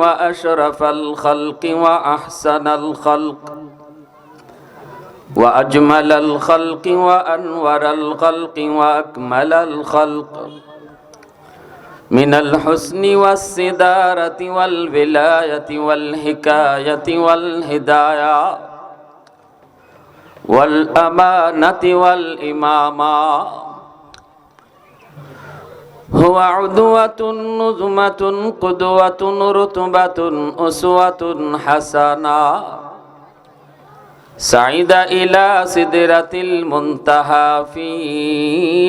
وأشرف الخلق وأحسن الخلق وأجمل الخلق وأنور الخلق وأكمل الخلق من الحسن والسدارة والولاية والحكاية والهداية والأمانة والإمامة هو عدوة نظمة قدوة رتبة أسوة حسنة سعيد إلى سدرة المنتهى في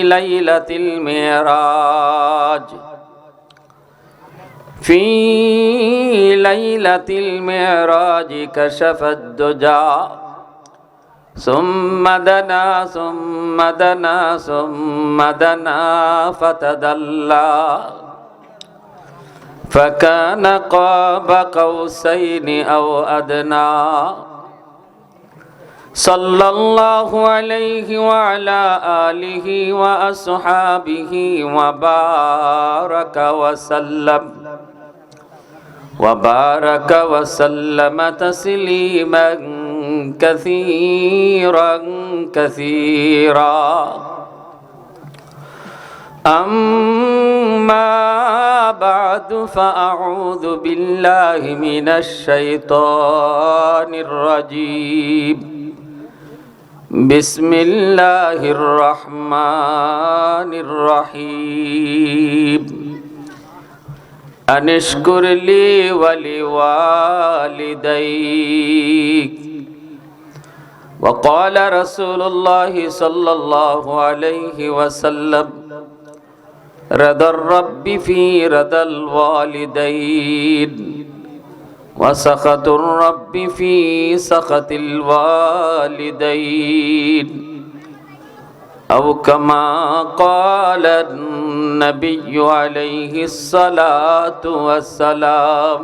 ليلة المعراج في ليلة المعراج كشف الدجى ثم دنا ثم دنا ثم دنا فتدلى. فكان قاب قوسين أو أدنى. صلى الله عليه وعلى آله وأصحابه وبارك وسلم. وبارك وسلم تسليما كثيرا كثيرا أما بعد فأعوذ بالله من الشيطان الرجيم بسم الله الرحمن الرحيم أن اشكر لي ولوالديك وقال رسول الله صلى الله عليه وسلم رضا الرب في رضا الوالدين وسخط الرب في سخط الوالدين. أو كما قال النبي عليه الصلاة والسلام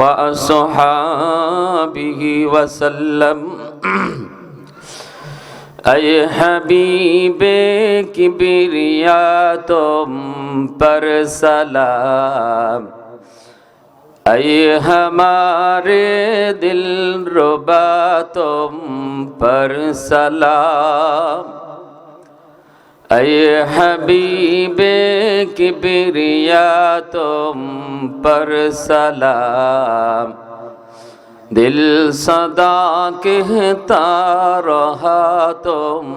وأصحابه وسلم اے حبیب کبریا تم پر سلام اے ہمارے دل ربا تم پر سلام अय हबीबे किबरिया, तुम पर सलाम। दिल सदा के रहा तुम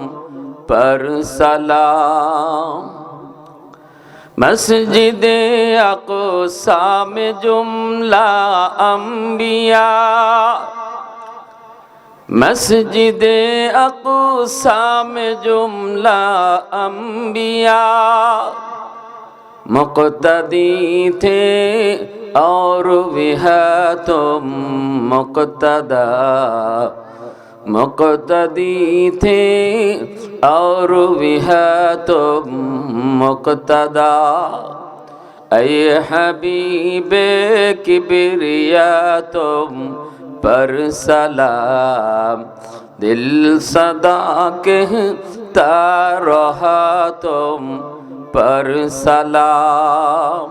पर सलाम। मस्जिद अकोसा में जुमला अम्बिया मस्जिद अक़सा में जुमला अम्बिया मुक़तदी थे और वह तुम मुक़तदा मुक़तदी थे और वह तुम मुक़तदा ऐ हबीब किबरिया तुम پر سلام دل صدا کہتا رہا تم پر সালাম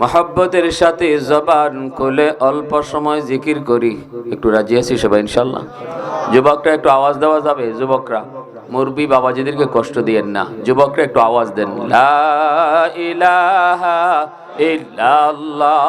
মহাব্বতের সাথে জবান খুলে অল্প সময় জিকির করি। একটু রাজি আছি সবাই ইনশাল্লাহ যুবকরা, একটু আওয়াজ দেওয়া যাবে? যুবকরা মুরবি বাবাজিদেরকে কষ্ট দিয়েন না। যুবকরা, একটু আওয়াজ দেন। লা ইলাহা ইল্লাল্লাহ।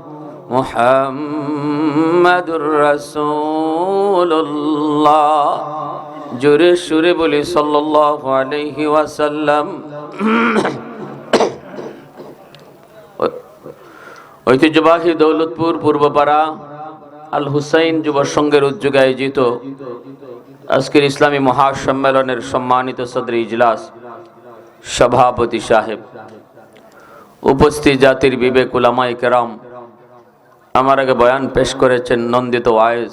মুহাম্মাদুর রাসূলুল্লাহ। জোরে সুরে বলি, সাল্লাল্লাহু ওয়াসাল্লাম। ঐতিহ্যবাহী দৌলতপুর পূর্বপাড়া আল হুসাইন যুব সংঘের উদ্যোগে আয়োজিত আজকের ইসলামী মহাসম্মেলনের সম্মানিত সদর ইজলাস সভাপতি সাহেব। উপস্থিত জাতির বিবেক উলামাই কেরাম আমার আগে বয়ান পেশ করেছেন নন্দিত ওয়াইজ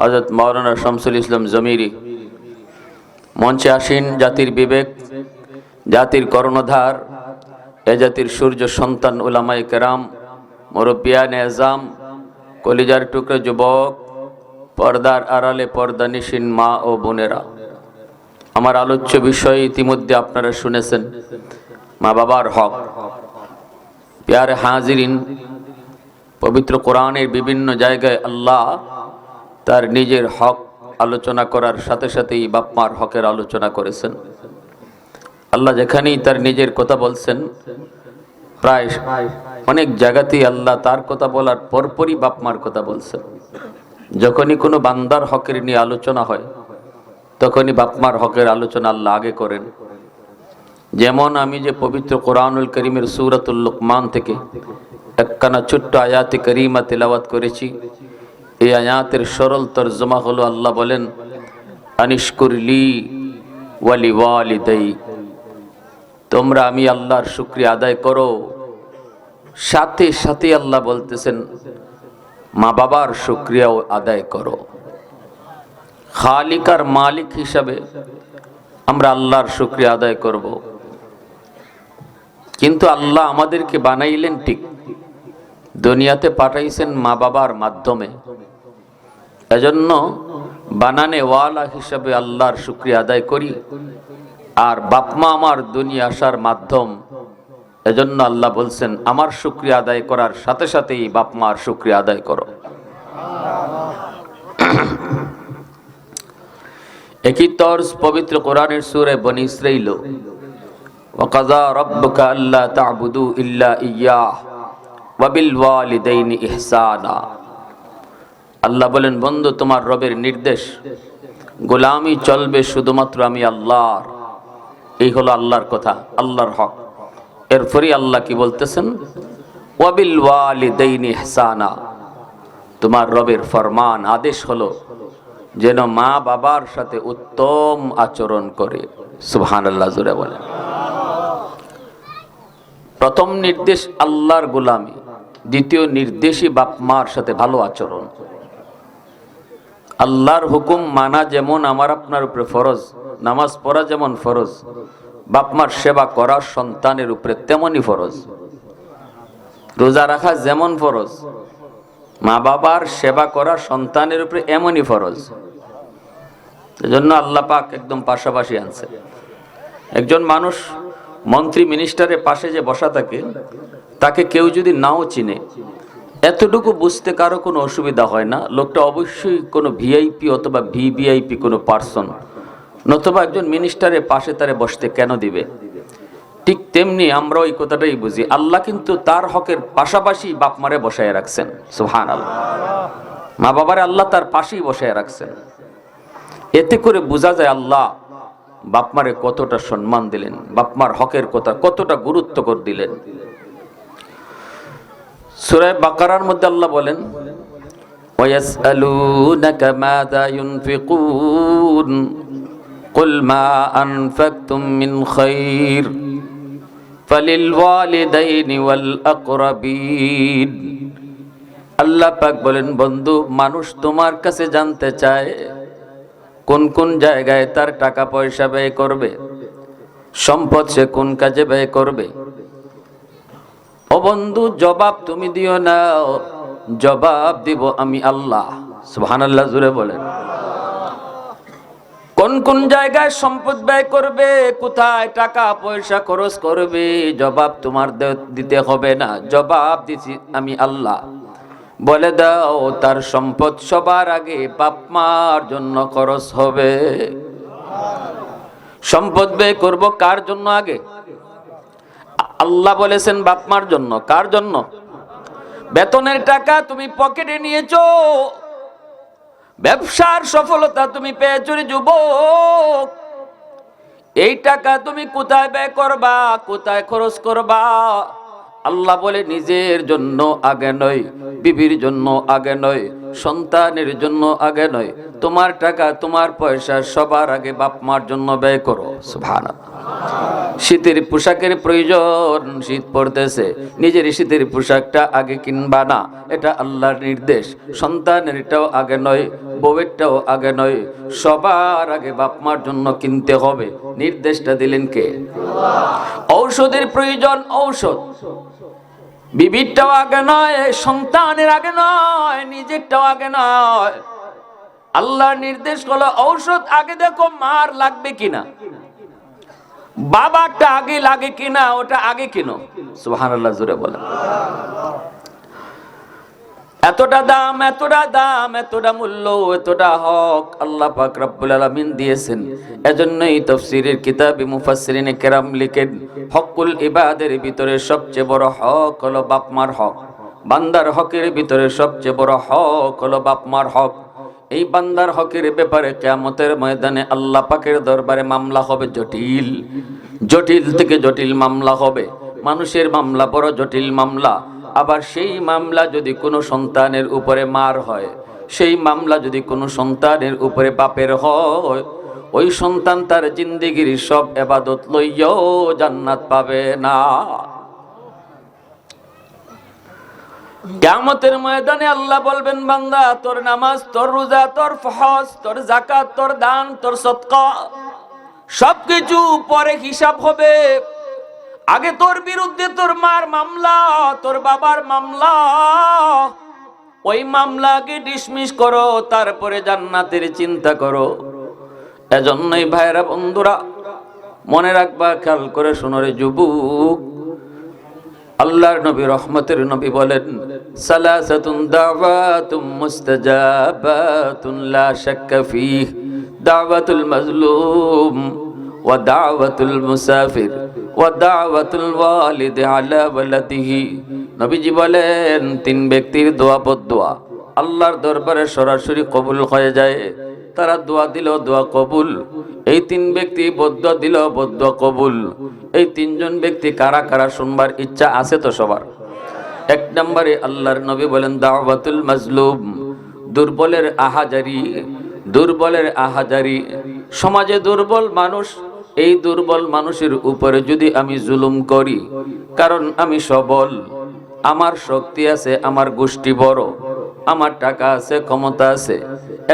হজরত মৌলানা শামসুল ইসলাম জমিরি। মঞ্চে আসীন জাতির বিবেক, জাতির কর্ণধার, এ জাতির সূর্য সন্তান উলামাই কেরাম মুরব্বিয়ান এজাম কলিজার টুকরো যুবক, পর্দার আড়ালে পর্দা নিশিন মা ও বোনেরা। আমার আলোচ্য বিষয় ইতিমধ্যে আপনারা শুনেছেন, মা বাবার হক। পেয়ারে হাজিরিন পবিত্র কোরআনের বিভিন্ন জায়গায় আল্লাহ তার নিজের হক আলোচনা করার সাথে সাথেই বাপমার হকের আলোচনা করেছেন। আল্লাহ যেখানেই তার নিজের কথা বলছেন, প্রায় অনেক জায়গাতেই আল্লাহ তার কথা বলার পরপরই বাপমার কথা বলছেন। যখনই কোনো বান্দার হকের নিয়ে আলোচনা হয়, তখনই বাপমার হকের আলোচনা আল্লাহ আগে করেন। যেমন আমি যে পবিত্র কোরআনুল করিমের সুরাতুল লোকমান থেকে একখানা ছোট্ট আয়াতে করিমা তেলাওয়াত করেছি। এই আয়াতের সরল তর্জমা হলো আল্লাহ বলেন আনিশকুরলি ওয়ালি ওয়ালিদাই। তোমরা আমি আল্লাহর শুক্রিয়া আদায় করো। সাথে সাথে আল্লাহ বলতেছেন, মা বাবার শুক্রিয়াও আদায় করো। খালিকার মালিক হিসাবে আমরা আল্লাহর শুক্রিয়া আদায় করব। কিন্তু আল্লাহ আমাদেরকে বানাইলেন ঠিক দুনিয়াতে পাঠাইছেন মা বাবার মাধ্যমে। এজন্য বানানে ওয়ালা হিসাবে আল্লাহর শুক্রিয়া আদায় করি। আর বাপমা আমার দুনিয়া আসার মাধ্যম। এজন্য আল্লাহ বলছেন, আমার শুক্রিয়া আদায় করার সাথে সাথেই বাপমার শুক্রিয়া আদায় করো। একই তর্জ পবিত্র কোরআনের সুরে বনিস রইল ওকাজা রব্বকা আল্লাহ তাবুদু ইল্লা ইয়া ওয়াবিল আল্লাহ বলেন, বন্ধু, তোমার রবের নির্দেশ। গোলামি চলবে শুধুমাত্র আমি আল্লাহর। এই হলো আল্লাহর কথা, আল্লাহর হক। এরপরই আল্লাহ কি বলতেছেন? ওয়াবিল তোমার রবের ফরমান, আদেশ হলো যেন মা বাবার সাথে উত্তম আচরণ করে। সুহান আল্লাহ জুড়ে বলেন। প্রথম নির্দেশ আল্লাহর গোলামি। দ্বিতীয় নির্দেশই বাপ মার সাথে ভালো আচরণ। আল্লাহর হুকুম মানা যেমন আমার আপনার উপরে ফরজ, নামাজ পড়া যেমন ফরজ বাপমার সেবা করা সন্তানের উপরে তেমনই ফরজ। রোজা রাখা যেমন ফরজ, মা বাবার সেবা করা সন্তানের উপরে এমনই ফরজ। এজন্য আল্লাহ পাক একদম পাশাপাশি আনছে একজন মানুষ মন্ত্রী মিনিস্টারের পাশে যে বসা থাকে, তাকে কেউ যদি নাও চিনে, এতটুকু বুঝতে কারও কোনো অসুবিধা হয় না। লোকটা অবশ্যই কোনো ভিআইপি অথবা ভিভিআইপি কোনো পার্সন নতুবা একজন মিনিস্টারের পাশে তারে বসতে কেন দিবে? ঠিক তেমনি আমরা ওই কথাটাই বুঝি। আল্লাহ কিন্তু তার হকের পাশাপাশি বাপ মারে বসায় রাখছেন। সুহান আল্লাহ মা বাবারে আল্লাহ তার পাশেই বসায় রাখছেন। এতে করে বোঝা যায় আল্লাহ বাপমারে কতটা সম্মান দিলেন বাপমার হকের কথা কতটা গুরুত্ব করে দিলেন সুরায় বাকারার মধ্যে আল্লাহ বলেন ويسألونك ماذا ينفقون قل ما أنفقتم من خير فللوالدين والأقربين আল্লাহ পাক বলেন বন্ধু মানুষ তোমার কাছে জানতে চায় কোন কোন জায়গায় তার টাকা পয়সা ব্যয় করবে? সম্পদ সে কোন কাজে ব্যয় করবে? ও বন্ধু, জবাব তুমি দিও না। জবাব দিব আমি আল্লাহ। সুবহানাল্লাহ জুড়ে বলেন। কোন কোন জায়গায় সম্পদ ব্যয় করবে? কোথায় টাকা পয়সা খরচ করবে? জবাব তোমার দিতে হবে না। জবাব দিছি আমি আল্লাহ। বলে দাও, তার সম্পদ সবার আগে বাপ মার জন্য খরচ হবে। সম্পদ ব্যয় করব কার জন্য আগে? আল্লাহ বলেছেন বাপমার জন্য। কার জন্য? বেতনের টাকা তুমি পকেটে নিয়েছ। ব্যবসার সফলতা তুমি পেয়েছ যুবক। এই টাকা তুমি কোথায় ব্যয় করবা, কোথায় খরচ করবা? আল্লাহ বলে নিজের জন্য আগে নয়, বিবির জন্য আগে নয়, সন্তানের জন্য আগে নয়। তোমার টাকা, তোমার পয়সা সবার আগে বাপ মার জন্য ব্যয় করো, সুবহানাল্লাহ। শীতের পোশাকের প্রয়োজন, শীত পড়তেছে। নিজের শীতের পোশাকটা আগে কিনবা না, এটা আল্লাহর নির্দেশ। সন্তানের এটাও আগে নয়, বউয়েরটাও আগে নয়, সবার আগে বাপ মার জন্য কিনতে হবে। নির্দেশটা দিলেন কে? ঔষধের প্রয়োজন ঔষধ। বিবিরটাও আগে নয়, সন্তানের আগে নয়, নিজেরটাও আগে নয়। আল্লাহর নির্দেশ হলো ঔষধ আগে দেখো মার লাগবে কিনা। বাবারটা আগে লাগে কিনা, ওটা আগে কিনো? সুবহানাল্লাহ জুড়ে বলেন। এতটা দাম এতটা দাম, এতটা মূল্য, এতটা হক আল্লাহ পাক রব্বুল আলামিন দিয়েছেন। এজন্যই তাফসীরের কিতাবে মুফাসসিরিনে কেরাম লিখেন, হকুল ইবাদের ভিতরে সবচেয়ে বড় হক হলো বাপ মার হক। বান্দার হকের ভিতরে সবচেয়ে বড় হক হলো বাপ মার হক। এই বান্দার হকের ব্যাপারে কেয়ামতের ময়দানে আল্লাহ পাকের দরবারে মামলা হবে জটিল। জটিল থেকে জটিল মামলা হবে। মানুষের মামলা বড় জটিল মামলা। আবার সেই মামলা যদি কোনো সন্তানের উপরে মার হয়, সেই মামলা যদি কোনো সন্তানের উপরে বাপের হয়, ওই সন্তান তার জিন্দিগির সব এবাদত লইয়াও জান্নাত পাবে না। কেয়ামতের ময়দানে আল্লাহ বলবেন, বান্দা, তোর নামাজ, তোর রোজা, তোর ফহজ তোর জাকাত তোর দান, তোর সৎকা সবকিছু পরে হিসাব হবে। আগে তোর বিরুদ্ধে তোর মার মামলা, তোর বাবার মামলা, ওই মামলাকে ডিসমিস করো, তারপরে জান্নাতের চিন্তা করো। এজন্যই ভাইরা বন্ধুরা, মনে রাখবা, খেয়াল করে শোনো রে যুবক। আল্লাহর নবী, রহমতের নবী বলেন মুস্তাজাবাতুন লা শাক্কা ফীহ। দাওয়াতুল মাজলুম ওয়া দাওয়াতুল মুসাফির ওয়া দাওয়াতুল ওয়ালিদ আলা ওয়ালাদিহি। নবীজি বলেন, তিন ব্যক্তির দোয়া বদদোয়া আল্লাহর দরবারে সরাসরি কবুল হয়ে যায়। তারা দোয়া দিল, দোয়া কবুল। এই তিন ব্যক্তি বদ্ধ দিল বদ্ধ কবুল। এই তিনজন ব্যক্তি কারা কারা শুনবার ইচ্ছা আছে তো সবার? এক নম্বরে আল্লাহর নবী বলেন, দাওয়াতুল মাজলুম, দুর্বলের আহাজারি দুর্বলের আহাজারি। সমাজে দুর্বল মানুষ, এই দুর্বল মানুষের উপরে যদি আমি জুলুম করি, কারণ আমি সবল, আমার শক্তি আছে, আমার গোষ্ঠী বড়, আমার টাকা আছে, ক্ষমতা আছে,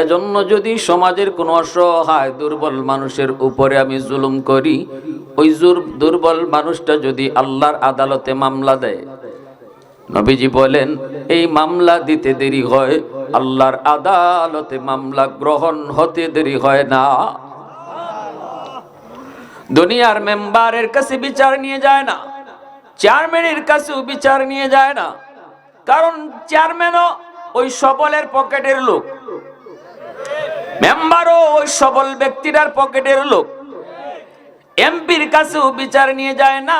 এজন্য যদি সমাজের কোনো অসহায় দুর্বল মানুষের উপরে আমি জুলুম করি, ওই দুর্বল মানুষটা যদি আল্লাহর আদালতে মামলা দেয় নবীজি বলেন, এই মামলা দিতে দেরি হয়। আল্লাহর আদালতে মামলা গ্রহণ হতে দেরি হয় না। দুনিয়ার মেম্বারের কাছে বিচার নিয়ে যায় না। চেয়ারম্যানের কাছেও বিচার নিয়ে যায় না। কারণ চেয়ারম্যানও ওই সবলের পকেটের লোক। মেম্বারও ওই সবল ব্যক্তিটার পকেটের লোক। এমপির কাছেও বিচার নিয়ে যায় না।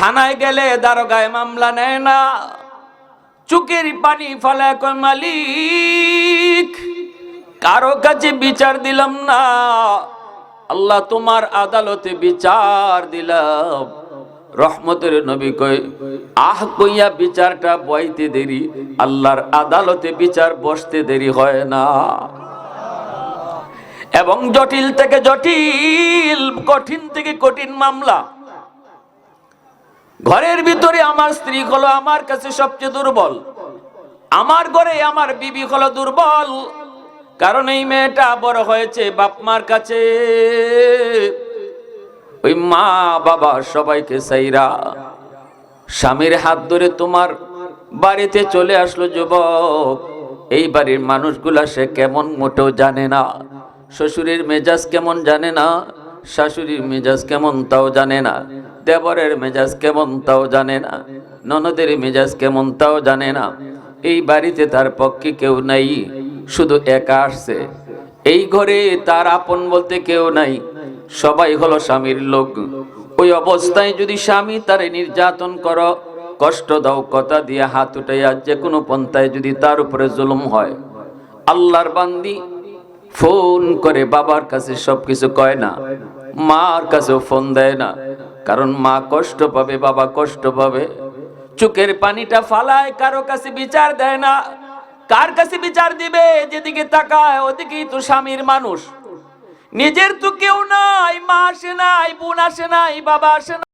থানায় গেলে দারোগায় মামলা নেয় না। চুকের পানি ফলে মালিক। কারও কাছে বিচার দিলাম না। আল্লাহ তোমার আদালতে বিচার দিলাম। রহমতের নবী কয় আহ কইয়া বিচারটা বইতে দেরি। আল্লাহর আদালতে বিচার বসতে দেরি হয় না। এবং জটিল থেকে জটিল, কঠিন থেকে কঠিন মামলা। ঘরের ভিতরে আমার স্ত্রী হলো আমার কাছে সবচেয়ে দুর্বল। আমার ঘরে আমার বিবি হলো দুর্বল। কারণ এই মেয়েটা বড় হয়েছে বাপ মার কাছে। ওই মা বাবা সবাইকে সাইরা, স্বামীর হাত ধরে তোমার বাড়িতে চলে আসলো যুবক। এই বাড়ির মানুষগুলা সে কেমন মোটেও জানে না। শ্বশুরের মেজাজ কেমন জানে না, শাশুড়ির মেজাজ কেমন তাও জানে না। দেবরের মেজাজ কেমন তাও জানে না, ননদের মেজাজ কেমন তাও জানে না। এই বাড়িতে তার পক্ষে কেউ নাই, শুধু একা আসছে। এই ঘরে তার আপন বলতে কেউ নাই, সবাই হলো স্বামীর লোক। ওই অবস্থায় যদি স্বামী তারে নির্যাতন করো, কষ্ট দাও, কথা দিয়ে হাত উঠাইয়া যে কোনো পন্থায় যদি তার উপরে জুলুম হয়। আল্লাহর বান্দি ফোন করে বাবার কাছে সবকিছু কয় না, মার কাছেও ফোন দেয় না। কারণ মা কষ্ট পাবে, বাবা কষ্ট পাবে। চোখের পানিটা ফালায়, কারও কাছে বিচার দেয় না। কার কাছে বিচার দিবে? যেদিকে তাকায়, ওদিকেই তো স্বামীর মানুষ। নিজের তো কেউ নাই, মা আসে নাই, বোন আসে নাই, বাবা আসে না